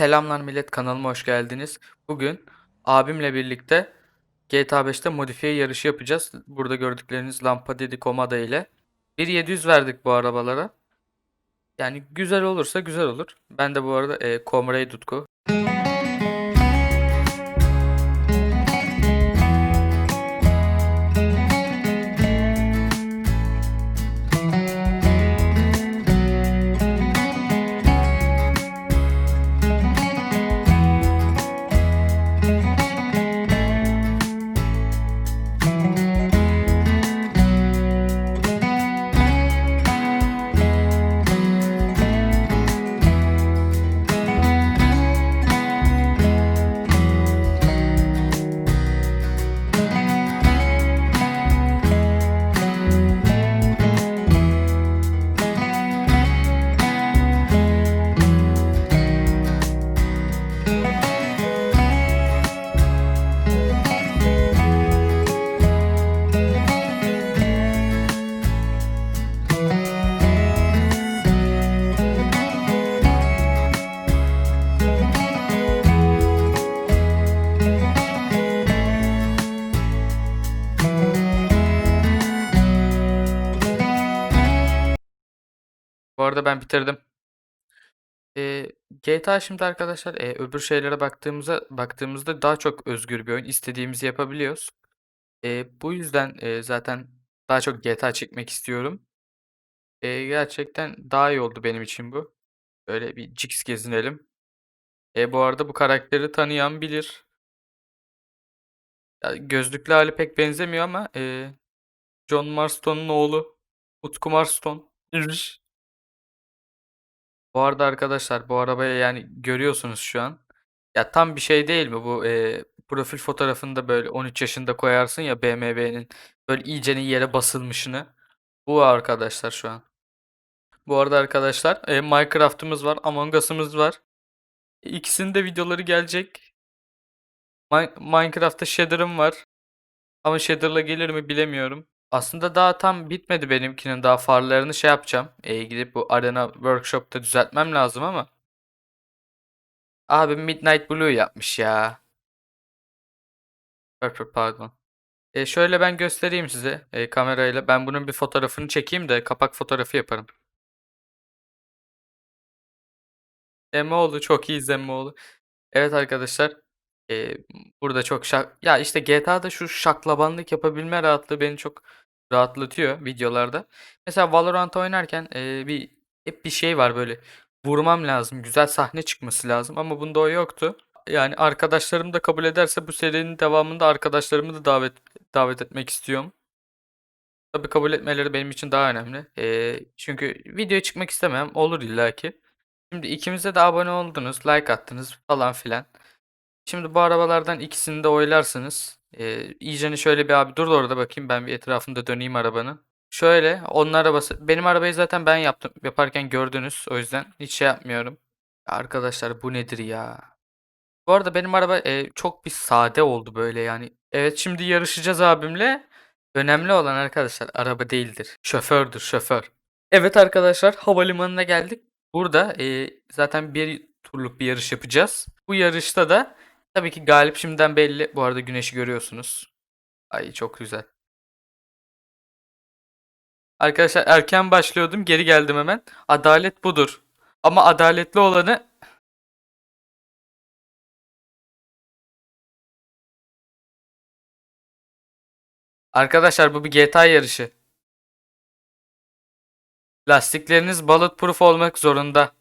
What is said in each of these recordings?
Selamlar millet kanalıma hoş geldiniz. Bugün abimle birlikte GTA 5'te modifiye yarışı yapacağız. Burada gördükleriniz Lampadedi Komada ile. 1.700 verdik bu arabalara. Yani güzel olursa güzel olur. Ben de bu arada e, Comrade Tutku. Bu arada ben bitirdim. E, GTA şimdi arkadaşlar e, öbür şeylere baktığımızda baktığımızda daha çok özgür bir oyun. İstediğimizi yapabiliyoruz. E, bu yüzden e, zaten daha çok GTA çekmek istiyorum. E, gerçekten daha iyi oldu benim için bu. Böyle bir Jix gezinelim. E, bu arada bu karakteri tanıyan bilir. Ya, gözlüklü hali pek benzemiyor ama e, John Marston'un oğlu Utku Marston. Bu arada arkadaşlar bu arabaya yani görüyorsunuz şu an. Ya tam bir şey değil mi bu e, profil fotoğrafında böyle 13 yaşında koyarsın ya BMW'nin böyle iyicenin yere basılmışını. Bu arkadaşlar şu an. Bu arada arkadaşlar e, Minecraft'ımız var, Among Us'ımız var. İkisinin de videoları gelecek. Mi- Minecraft'ta Shader'ım var. Ama Shader'la gelir mi bilemiyorum. Aslında daha tam bitmedi benimkinin. Daha farlarını şey yapacağım. E, gidip bu Arena Workshop'ta düzeltmem lazım ama. Abi Midnight Blue yapmış ya. Purple pardon. E, şöyle ben göstereyim size e, kamerayla. Ben bunun bir fotoğrafını çekeyim de kapak fotoğrafı yaparım. Emmoğlu çok iyi Emmoğlu. Evet arkadaşlar. e, burada çok şak... Ya işte GTA'da şu şaklabanlık yapabilme rahatlığı beni çok rahatlatıyor videolarda. Mesela Valorant oynarken e, bir hep bir şey var böyle. Vurmam lazım. Güzel sahne çıkması lazım. Ama bunda o yoktu. Yani arkadaşlarım da kabul ederse bu serinin devamında arkadaşlarımı da davet davet etmek istiyorum. Tabii kabul etmeleri benim için daha önemli. Ee, çünkü videoya çıkmak istemem. Olur illaki. Şimdi ikimize de abone oldunuz, like attınız falan filan. Şimdi bu arabalardan ikisini de oylarsınız. Ee, iyicene şöyle bir abi dur da orada bakayım ben bir etrafında döneyim arabanın. Şöyle onun arabası. Benim arabayı zaten ben yaptım. Yaparken gördünüz. O yüzden hiç şey yapmıyorum. Arkadaşlar bu nedir ya? Bu arada benim araba e, çok bir sade oldu böyle yani. Evet şimdi yarışacağız abimle. Önemli olan arkadaşlar araba değildir. Şofördür şoför. Evet arkadaşlar havalimanına geldik. Burada e, zaten bir turluk bir yarış yapacağız. Bu yarışta da tabii ki galip şimdiden belli. Bu arada güneşi görüyorsunuz. Ay çok güzel. Arkadaşlar erken başlıyordum geri geldim hemen. Adalet budur. Ama adaletli olanı Arkadaşlar bu bir GTA yarışı. Lastikleriniz bulletproof olmak zorunda.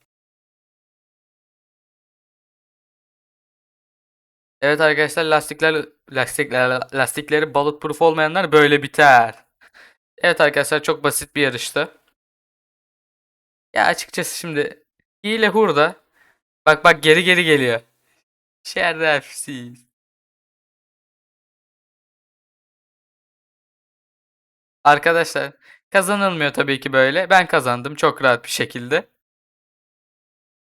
Evet arkadaşlar lastikler lastikler lastikleri bulletproof olmayanlar böyle biter. Evet arkadaşlar çok basit bir yarıştı. Ya açıkçası şimdi hile hurda. Bak bak geri geri geliyor. Şerefsiz. Arkadaşlar kazanılmıyor tabii ki böyle. Ben kazandım çok rahat bir şekilde.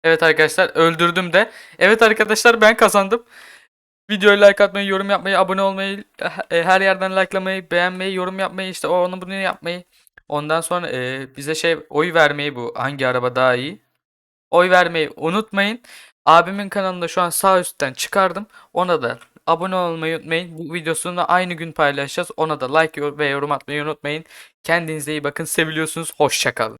Evet arkadaşlar öldürdüm de. Evet arkadaşlar ben kazandım. Videoya like atmayı, yorum yapmayı, abone olmayı, e, her yerden likelamayı, beğenmeyi, yorum yapmayı, işte o onu bunu yapmayı. Ondan sonra e, bize şey oy vermeyi bu hangi araba daha iyi. Oy vermeyi unutmayın. Abimin kanalında şu an sağ üstten çıkardım. Ona da abone olmayı unutmayın. Bu videosunu da aynı gün paylaşacağız. Ona da like ve yorum atmayı unutmayın. Kendinize iyi bakın. Seviliyorsunuz. Hoşçakalın.